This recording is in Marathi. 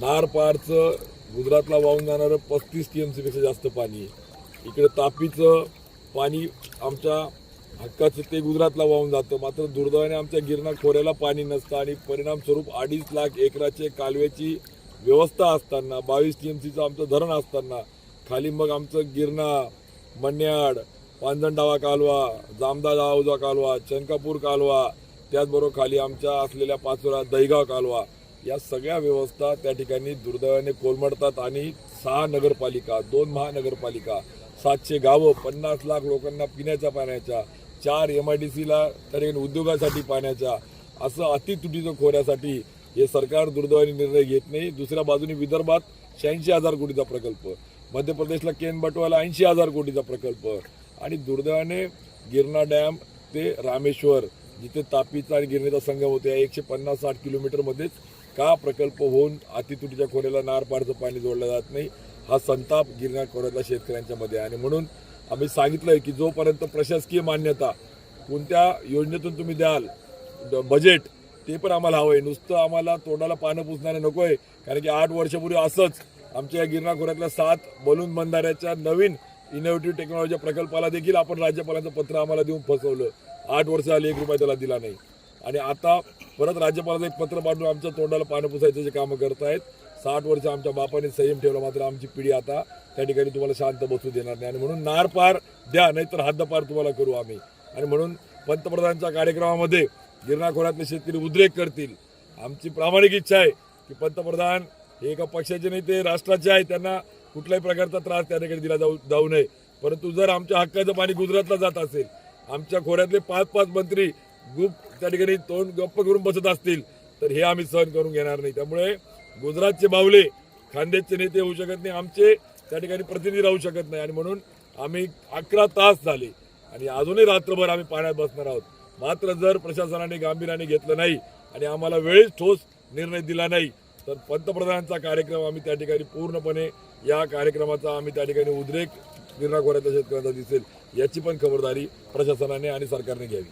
नार पारचं गुजरातला वाहून जाणारं पस्तीस टी एम सीपेक्षा जास्त पाणी इकडे तापीचं पाणी आमच्या हक्काचं ते गुजरातला वाहून जातं. मात्र दुर्दैवाने आमच्या गिरणा खोऱ्याला पाणी नसतं आणि परिणामस्वरूप अडीच लाख एकराचे कालव्याची व्यवस्था असताना बावीस टी एम सीचं आमचं धरण असताना खाली मग आमचं गिरणा मन्याड पांजणडावा कालवा जामदा जावजा कालवा चनकापूर कालवा त्याचबरोबर खाली आमच्या असलेल्या पाचोरा दहीगाव कालवा या सगळ्या व्यवस्था त्या ठिकाणी दुर्दैवाने कोलमडतात आणि सहा नगरपालिका दोन महानगरपालिका सातशे गावं पन्नास लाख लोकांना पिण्याच्या पाण्याच्या चार एम आय डी सीला त्या उद्योगासाठी पाण्याच्या असं अतितुटीचं खोऱ्यासाठी हे सरकार दुर्दैवाने निर्णय घेत नाही. दुसऱ्या बाजूने विदर्भात शहाऐंशी हजार कोटीचा प्रकल्प मध्य प्रदेशला केन बटवाला ऐंशी हजार कोटीचा प्रकल्प आणि दुर्दैवाने गिरणा डॅम ते रामेश्वर जिथे तापीचा आणि गिरणीचा संगम होतो या एकशे पन्नास साठ किलोमीटरमध्येच का प्रकल्प होऊन अतितुटीच्या खोऱ्याला नारपाडचं पाणी जोडलं जात नाही? हा संताप गिरणार खोऱ्यातल्या शेतकऱ्यांच्या मध्ये आणि म्हणून आम्ही सांगितलंय की जोपर्यंत प्रशासकीय मान्यता कोणत्या योजनेतून तुम्ही द्याल बजेट ते पण आम्हाला हवंय. नुसतं आम्हाला तोंडाला पानं पुसणारे नकोय. कारण की आठ वर्षापूर्वी असंच आमच्या या गिरणा खोऱ्यातल्या सात बलून बंधाऱ्याच्या नवीन इनोव्हेटिव्ह टेक्नॉलॉजी प्रकल्पाला देखील आपण राज्यपालांचं पत्र आम्हाला देऊन फसवलं. आठ वर्ष आली एक रुपया त्याला दिला नाही. आणि आता परत राज्यपालाचं एक पत्र पाठवून आमच्या तोंडाला पाणी पुसायचं जे कामं करतायत. साठ वर्ष आमच्या बापाने संयम ठेवला मात्र आमची पिढी आता त्या ठिकाणी तुम्हाला शांत बसू देणार नाही. आणि म्हणून नार पार द्या नाहीतर हद्दपार तुम्हाला करू आम्ही. आणि म्हणून पंतप्रधानांच्या कार्यक्रमामध्ये गिरणा खोऱ्यातले शेतकरी उद्रेक करतील. आमची प्रामाणिक इच्छा आहे की पंतप्रधान हे एका पक्षाचे नाही ते राष्ट्राचे आहे. त्यांना कुठल्याही प्रकारचा त्रास त्या ठिकाणी दिला जाऊ जाऊ नये. परंतु जर आमच्या हक्काचं पाणी गुजरातला जात असेल आमच्या खोऱ्यातले पाच पाच मंत्री गुप त्या ठिकाणी तोंड गप्प करून बसत असतील तर हे आम्ही सहन करून घेणार नाही. त्यामुळे गुजरातचे बावले खानदेशचे नेते होऊ शकत नाही आमचे त्या ठिकाणी प्रतिनिधी राहू शकत नाही. आणि म्हणून आम्ही अकरा तास झाले आणि अजूनही रात्रभर आम्ही पाण्यात बसणार आहोत. मात्र जर प्रशासनाने गांभीर्याने घेतलं नाही आणि आम्हाला वेळेस ठोस निर्णय दिला नाही तर पंतप्रधानांचा कार्यक्रम आम्ही त्या ठिकाणी पूर्णपणे या कार्यक्रमाचा आम्ही त्या ठिकाणी उद्रेक गिरणा खोऱ्यातल्या शेतकऱ्यांचा दिसेल. याची पण खबरदारी प्रशासनाने आणि सरकारने घ्यावी.